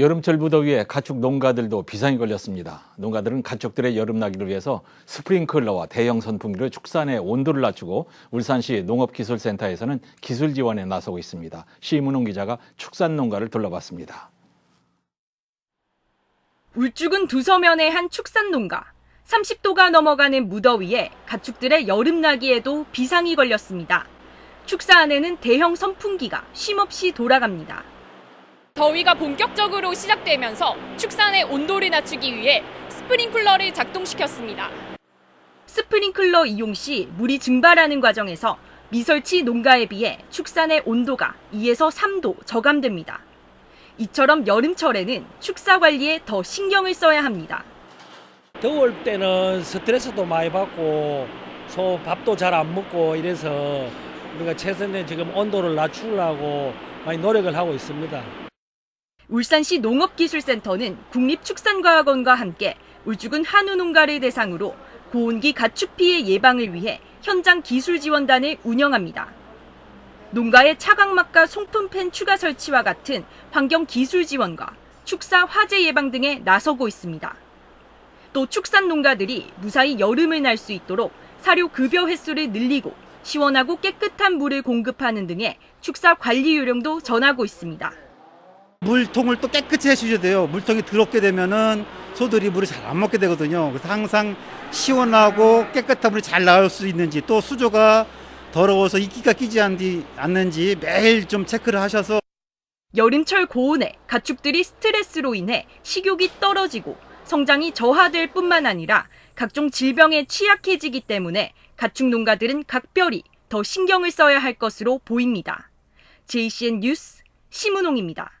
여름철 무더위에 가축 농가들도 비상이 걸렸습니다. 농가들은 가축들의 여름나기를 위해서 스프링클러와 대형 선풍기로 축산의 온도를 낮추고 울산시 농업기술센터에서는 기술 지원에 나서고 있습니다. 시문홍 기자가 축산 농가를 둘러봤습니다. 울주군 두서면의 한 축산 농가. 30도가 넘어가는 무더위에 가축들의 여름나기에도 비상이 걸렸습니다. 축사 안에는 대형 선풍기가 쉼없이 돌아갑니다. 더위가 본격적으로 시작되면서 축산의 온도를 낮추기 위해 스프링클러를 작동시켰습니다. 스프링클러 이용 시 물이 증발하는 과정에서 미설치 농가에 비해 축산의 온도가 2에서 3도 저감됩니다. 이처럼 여름철에는 축사 관리에 더 신경을 써야 합니다. 더울 때는 스트레스도 많이 받고 소 밥도 잘 안 먹고 이래서 우리가 최선의 지금 온도를 낮추려고 많이 노력을 하고 있습니다. 울산시 농업기술센터는 국립축산과학원과 함께 울주군 한우 농가를 대상으로 고온기 가축 피해 예방을 위해 현장 기술 지원단을 운영합니다. 농가의 차광막과 송풍팬 추가 설치와 같은 환경 기술 지원과 축사 화재 예방 등에 나서고 있습니다. 또 축산 농가들이 무사히 여름을 날 수 있도록 사료 급여 횟수를 늘리고 시원하고 깨끗한 물을 공급하는 등의 축사 관리 요령도 전하고 있습니다. 물통을 또 깨끗이 해주셔야 돼요. 물통이 더럽게 되면은 소들이 물을 잘 안 먹게 되거든요. 그래서 항상 시원하고 깨끗한 물이 잘 나올 수 있는지 또 수조가 더러워서 이끼가 끼지 않는지 매일 좀 체크를 하셔서 여름철 고온에 가축들이 스트레스로 인해 식욕이 떨어지고 성장이 저하될 뿐만 아니라 각종 질병에 취약해지기 때문에 가축 농가들은 각별히 더 신경을 써야 할 것으로 보입니다. JCN 뉴스 심은홍입니다.